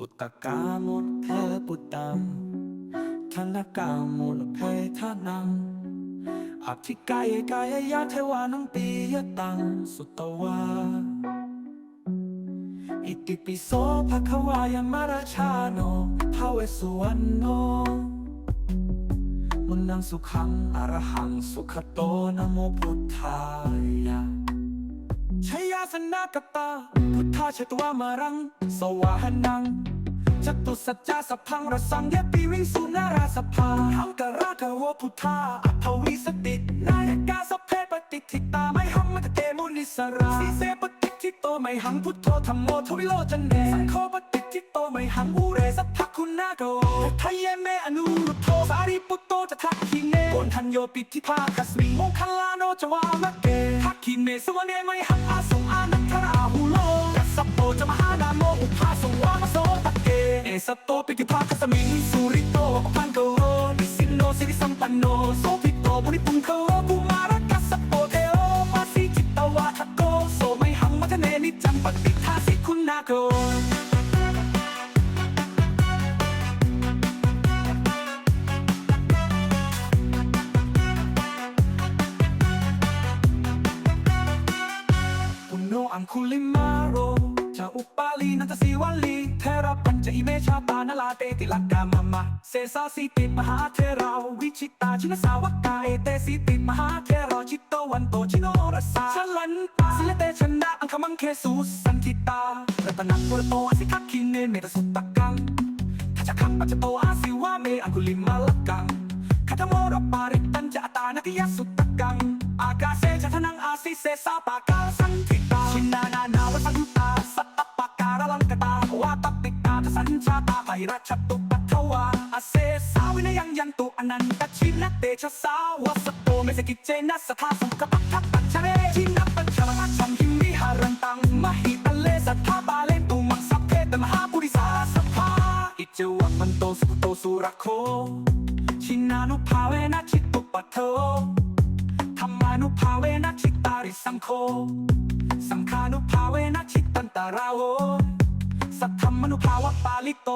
ปุตตกามุลเพปุตตังธนกามุลเพทานังอธิกายกายยะเทวานังปียตังสุตวาอิติปิโสภะคะวายมาราชาโนภาเวสุวรรณโนมุนังสุขังอรหังสุขโตนะโมพุทธายะชยาสนากตาพุทธาชตวามารัง สวาหนัง จตุสัจจาสัพพังรสังยปีวิสุนาราสภาหังกราคโวพุทธาอัภวิสตินายกาสเพปฏิทิตาไม่หังมัตเตมุนิสราสีเสปฏิทิโตไม่หังพุทโธธรรมโมทวิโลจันเนสังโฆปฏิทิโตไม่หังอุเรสัพพคุณนาโกทะเยเมอนุรุตโทสารีปุตโตจะทักขิเนโกนทันโยปิทิภาคัสมิงโมคคัลลาโนจวามะเกทักขิเนสวเนไม่หังอาสง มิงสุริโตอปันโกนิสินโนสิริสัมปันโนโสภิโตบุริปุงโคปุมาระกัสสโปเทโอมาสิจิตตวาทโกโสไม่หังมัทเนนิจังปฏิทาสิคุณนาโกปุณโนอังคุลิมาโร อุปาลีนันทศิวัลลีเทระปัญจอิเมชาปานลาเตติลักกามามะเสสาสิติมหาเทราวิชิตาชินสาวกาเอเตสิติมหาเทราชิตโตวันโตชิโนรสาชลันปาสิเลเตชนะอังคมังเคสุสันทิตารัตนังปุรโตอสิทักคินเนเมตสุตตะกังทัจคังปัจจโตอาสิวาเมอังคุลิมาลกังคาทโมรปาริตันจะตานักยสุตตะกัง อากาเซจะทนังอาสิเสสาปากาสั ชาตาไพรัชตุปัทวาอาเซสาวินยังยันตุอนันตชินเตชะสาวสโตเมสกิจเจนัสทาสุขปัทปัจเชเรชินปัญชลชัมหิมิหารันตังมหิตเลสัทธาบาเลตุมังสัพเพตมหาปุริสาสภาอิจวัมันโตสุโตสุรโคชินานุภาเวนะชิตุปัทโทธรรมานุภาเวนะชิตาริสังโฆสังฆานุภาเวนะชิตันตาราวสัทธรรมนุภาวะปาลิโต